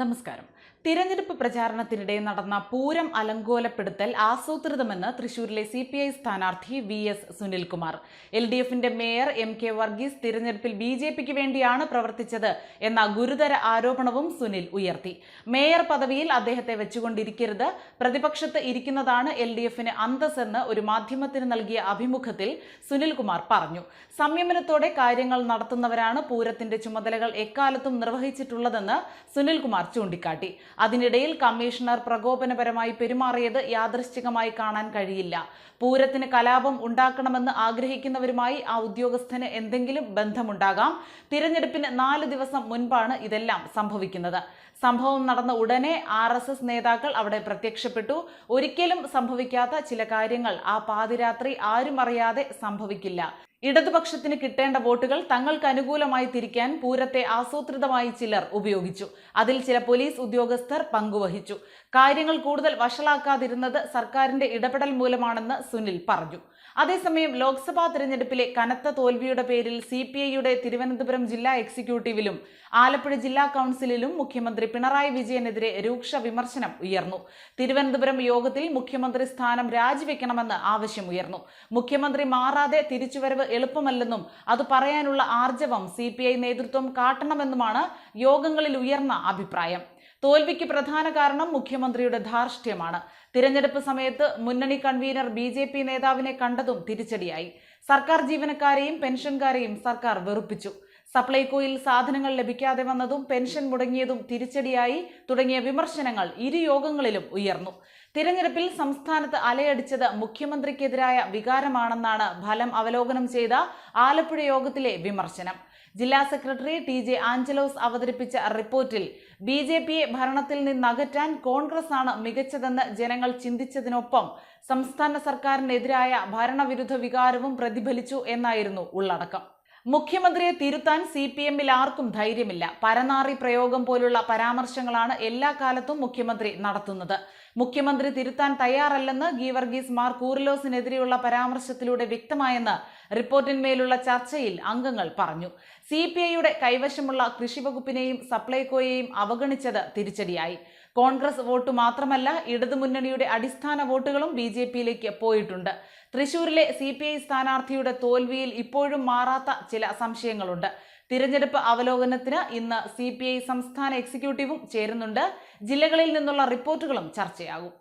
നമസ്കാരം. തിരഞ്ഞെടുപ്പ് പ്രചാരണത്തിനിടെ നടന്ന പൂരം അലങ്കോലപ്പെടുത്തൽ ആസൂത്രിതമെന്ന് തൃശൂരിലെ സി പി ഐ സ്ഥാനാർത്ഥി V S Sunilkumar. L D എഫിന്റെ മേയർ എം കെ വർഗീസ് തിരഞ്ഞെടുപ്പിൽ ബി ജെ പിക്ക് വേണ്ടിയാണ് പ്രവർത്തിച്ചത് എന്ന ഗുരുതര ആരോപണവും സുനിൽ ഉയർത്തി. മേയർ പദവിയിൽ അദ്ദേഹത്തെ വെച്ചുകൊണ്ടിരിക്കരുത് പ്രതിപക്ഷത്ത് ഇരിക്കുന്നതാണ് എൽ ഡി എഫിന് അന്തസ്സെന്ന് ഒരു മാധ്യമത്തിന് നൽകിയ അഭിമുഖത്തിൽ സുനിൽകുമാർ പറഞ്ഞു. സംയമനത്തോടെ കാര്യങ്ങൾ നടത്തുന്നവരാണ് പൂരത്തിന്റെ ചുമതലകൾ എക്കാലത്തും നിർവഹിച്ചിട്ടുള്ളതെന്ന് സുനിൽകുമാർ ചൂണ്ടിക്കാട്ടി. അതിനിടയിൽ കമ്മീഷണർ പ്രകോപനപരമായി പെരുമാറിയത് യാദൃശ്ചികമായി കാണാൻ കഴിയില്ല. പൂരത്തിന് കലാപം ഉണ്ടാക്കണമെന്ന് ആഗ്രഹിക്കുന്നവരുമായി ആ ഉദ്യോഗസ്ഥന് എന്തെങ്കിലും ബന്ധമുണ്ടാകാം. തിരഞ്ഞെടുപ്പിന് നാല് ദിവസം മുൻപാണ് ഇതെല്ലാം സംഭവിക്കുന്നത്. സംഭവം നടന്ന ഉടനെ ആർ എസ് എസ് നേതാക്കൾ അവിടെ പ്രത്യക്ഷപ്പെട്ടു. ഒരിക്കലും സംഭവിക്കാത്ത ചില കാര്യങ്ങൾ ആ പാതിരാത്രി ആരും അറിയാതെ സംഭവിക്കില്ല. ഇടതുപക്ഷത്തിന് കിട്ടേണ്ട വോട്ടുകൾ തങ്ങൾക്ക് അനുകൂലമായി തിരിക്കാൻ പൂരത്തെ ആസൂത്രിതമായി ചിലർ ഉപയോഗിച്ചു. അതിൽ ചില പോലീസ് ഉദ്യോഗസ്ഥർ പങ്കുവഹിച്ചു. കാര്യങ്ങൾ കൂടുതൽ വഷളാക്കാതിരുന്നത് സർക്കാരിന്റെ ഇടപെടൽ മൂലമാണെന്ന് സുനിൽ പറഞ്ഞു. അതേസമയം ലോക്സഭാ തെരഞ്ഞെടുപ്പിലെ കനത്ത തോൽവിയുടെ പേരിൽ സി പി ഐയുടെ തിരുവനന്തപുരം ജില്ലാ എക്സിക്യൂട്ടീവിലും ആലപ്പുഴ ജില്ലാ കൌൺസിലിലും മുഖ്യമന്ത്രി പിണറായി വിജയനെതിരെ രൂക്ഷ വിമർശനം ഉയർന്നു. തിരുവനന്തപുരം യോഗത്തിൽ മുഖ്യമന്ത്രി സ്ഥാനം രാജിവെക്കണമെന്ന് ആവശ്യമുയർന്നു. മുഖ്യമന്ത്രി മാറാതെ തിരിച്ചുവരവ് എളുപ്പമല്ലെന്നും അത് പറയാനുള്ള ആർജവം സി നേതൃത്വം കാട്ടണമെന്നുമാണ് യോഗങ്ങളിൽ ഉയർന്ന അഭിപ്രായം. തോൽവിക്ക് പ്രധാന കാരണം മുഖ്യമന്ത്രിയുടെ ധാർഷ്ട്യമാണ്. തിരഞ്ഞെടുപ്പ് സമയത്ത് മുന്നണി കൺവീനർ ബി ജെ പി നേതാവിനെ കണ്ടതും തിരിച്ചടിയായി. സർക്കാർ ജീവനക്കാരെയും പെൻഷൻകാരെയും സർക്കാർ വെറുപ്പിച്ചു. സപ്ലൈകോയിൽ സാധനങ്ങൾ ലഭിക്കാതെ വന്നതും പെൻഷൻ മുടങ്ങിയതും തിരിച്ചടിയായി തുടങ്ങിയ വിമർശനങ്ങൾ ഇരു യോഗങ്ങളിലും ഉയർന്നു. തിരഞ്ഞെടുപ്പിൽ സംസ്ഥാനത്ത് അലയടിച്ചത് മുഖ്യമന്ത്രിക്കെതിരായ വികാരമാണെന്നാണ് ഫലം അവലോകനം ചെയ്ത ആലപ്പുഴ യോഗത്തിലെ വിമർശനം. ജില്ലാ സെക്രട്ടറി ടി ജെ ആഞ്ചലോസ് അവതരിപ്പിച്ച റിപ്പോർട്ടിൽ ബി ജെ പിയെ ഭരണത്തിൽ നിന്നകറ്റാൻ കോൺഗ്രസ് ആണ് മികച്ചതെന്ന് ജനങ്ങൾ ചിന്തിച്ചതിനൊപ്പം സംസ്ഥാന സർക്കാരിനെതിരായ ഭരണവിരുദ്ധ വികാരവും പ്രതിഫലിച്ചു എന്നായിരുന്നു ഉള്ളടക്കം. മുഖ്യമന്ത്രിയെ തിരുത്താൻ സി പി എമ്മിൽ ആർക്കും ധൈര്യമില്ല. പരനാറി പ്രയോഗം പോലുള്ള പരാമർശങ്ങളാണ് എല്ലാ കാലത്തും മുഖ്യമന്ത്രി നടത്തുന്നത്. മുഖ്യമന്ത്രി തിരുത്താൻ തയ്യാറല്ലെന്ന് ഗീവർഗീസ് മാർ കൂറിലോസിനെതിരെയുള്ള പരാമർശത്തിലൂടെ വ്യക്തമായെന്ന് റിപ്പോർട്ടിന്മേലുള്ള ചർച്ചയിൽ അംഗങ്ങൾ പറഞ്ഞു. സി പി ഐയുടെ കൈവശമുള്ള കൃഷിവകുപ്പിനെയും സപ്ലൈകോയെയും അവഗണിച്ചത് തിരിച്ചടിയായി. കോൺഗ്രസ് വോട്ട് മാത്രമല്ല ഇടതുമുന്നണിയുടെ അടിസ്ഥാന വോട്ടുകളും ബി ജെ പിയിലേക്ക് പോയിട്ടുണ്ട്. തൃശൂരിലെ സി പി ഐ സ്ഥാനാർത്ഥിയുടെ തോൽവിയിൽ ഇപ്പോഴും മാറാത്ത ചില സംശയങ്ങളുണ്ട്. തിരഞ്ഞെടുപ്പ് അവലോകനത്തിന് ഇന്ന് സി സംസ്ഥാന എക്സിക്യൂട്ടീവും ചേരുന്നുണ്ട്. ജില്ലകളിൽ നിന്നുള്ള റിപ്പോർട്ടുകളും ചർച്ചയാകും.